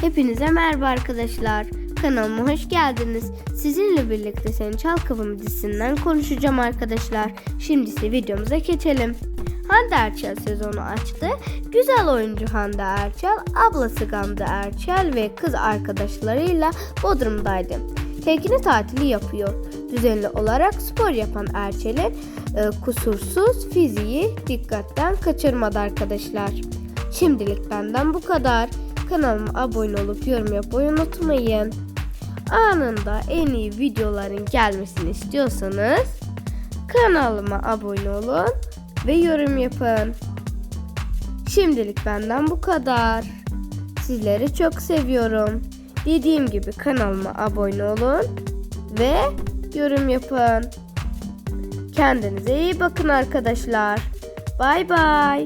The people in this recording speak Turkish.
Hepinize merhaba arkadaşlar. Kanalıma hoş geldiniz. Sizinle birlikte Seni Çal Kapımı dizisinden konuşacağım arkadaşlar. Şimdi ise videomuza geçelim. Hande Erçel sezonu açtı. Güzel oyuncu Hande Erçel, ablası Gamze Erçel ve kız arkadaşlarıyla Bodrum'daydı. Tekne tatili yapıyor. Düzenli olarak spor yapan Erçel'in e, kusursuz fiziği dikkatten kaçırmadı arkadaşlar. Şimdilik benden bu kadar. Kanalıma abone olup yorum yapmayı unutmayın. Anında en iyi videoların gelmesini istiyorsanız kanalıma abone olun ve yorum yapın. Şimdilik benden bu kadar. Sizleri çok seviyorum. Dediğim gibi kanalıma abone olun ve yorum yapın. Kendinize iyi bakın arkadaşlar. Bay bay.